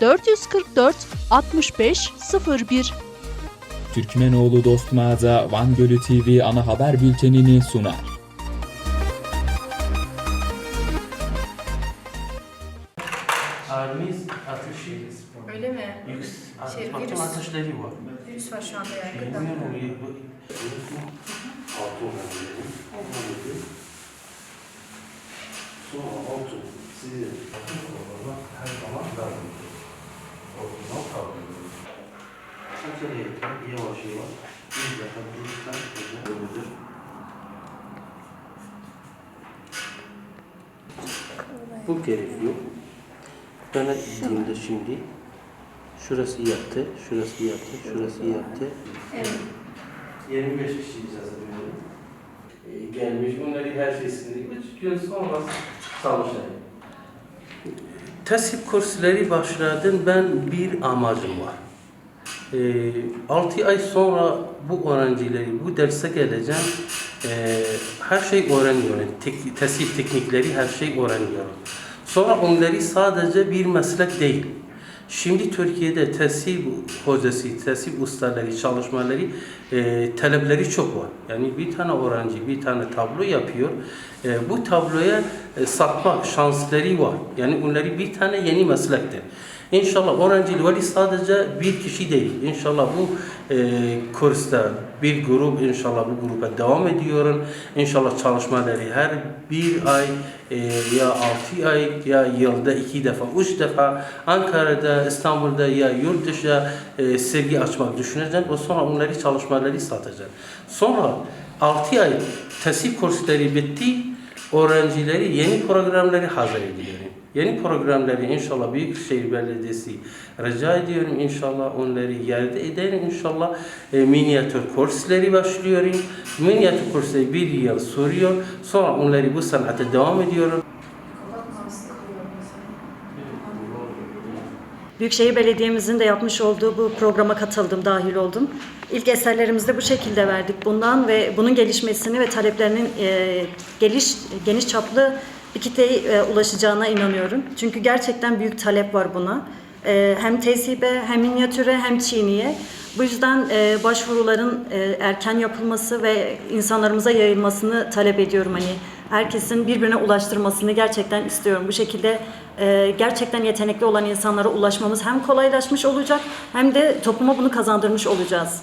444 65 01 Türkmenoğlu Dost Mağaza Van Gölü TV ana haber bültenini sunar. Armiz atışı Öyle mi? yüks Şey, virüs. atışları var. Virüs var şu anda yaygında. Sonra altı. Sizi her zaman lazım. Altından kaldırıyoruz. Acele etmek yavaş yavaş. Bir. Bu gerekiyor. Bana indiğimde şimdi şurası yattı, şurası yattı, şurası yattı. Evet. 25 kişi icazı veriyorum. Ee, gelmiş bunları her şeysini 3 gün sonra çalışayım. Tesip kursları başladım. Ben bir amacım var. 6 ay sonra bu öğrencileri bu derse geleceğim. Ee, her şey öğreniyorum. Tek, tesip teknikleri her şey öğreniyorum. Sonra onları sadece bir meslek değil. Şimdi Türkiye'de tesip hocası, tesip ustaları, çalışmaları, e, talepleri çok var. Yani bir tane öğrenci bir tane tablo yapıyor. E, bu tabloya e, satma şansları var. Yani onları bir tane yeni meslektir. İnşallah öğrenci veli sadece bir kişi değil. İnşallah bu e, kursta bir grup inşallah bu gruba devam ediyorum. İnşallah çalışmaları her bir ay e, ya altı ay ya yılda iki defa, üç defa Ankara'da, İstanbul'da ya yurt dışı e, sergi açmak düşüneceğim. O sonra onları çalışmaları satacağım. Sonra altı ay tesip kursları bitti. Öğrencileri yeni programları hazır ediyorum. Yeni programları inşallah Büyükşehir Belediyesi rica ediyorum inşallah onları yerde ederim inşallah e, minyatür kursları başlıyorum. Minyatür kursları bir yıl sürüyor. Sonra onları bu sanata devam ediyorum. Büyükşehir Belediye'mizin de yapmış olduğu bu programa katıldım, dahil oldum. İlk eserlerimizi de bu şekilde verdik. Bundan ve bunun gelişmesini ve taleplerinin e, geliş geniş çaplı bir kitleye ulaşacağına inanıyorum. Çünkü gerçekten büyük talep var buna. E, hem tesibe, hem minyatüre, hem çiğniye. Bu yüzden e, başvuruların e, erken yapılması ve insanlarımıza yayılmasını talep ediyorum. Hani herkesin birbirine ulaştırmasını gerçekten istiyorum. Bu şekilde gerçekten yetenekli olan insanlara ulaşmamız hem kolaylaşmış olacak hem de topluma bunu kazandırmış olacağız.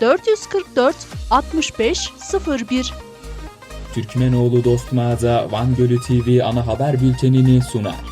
444 65 01 Türkmenoğlu Dost Mağaza Van Gölü TV ana haber bültenini sunar.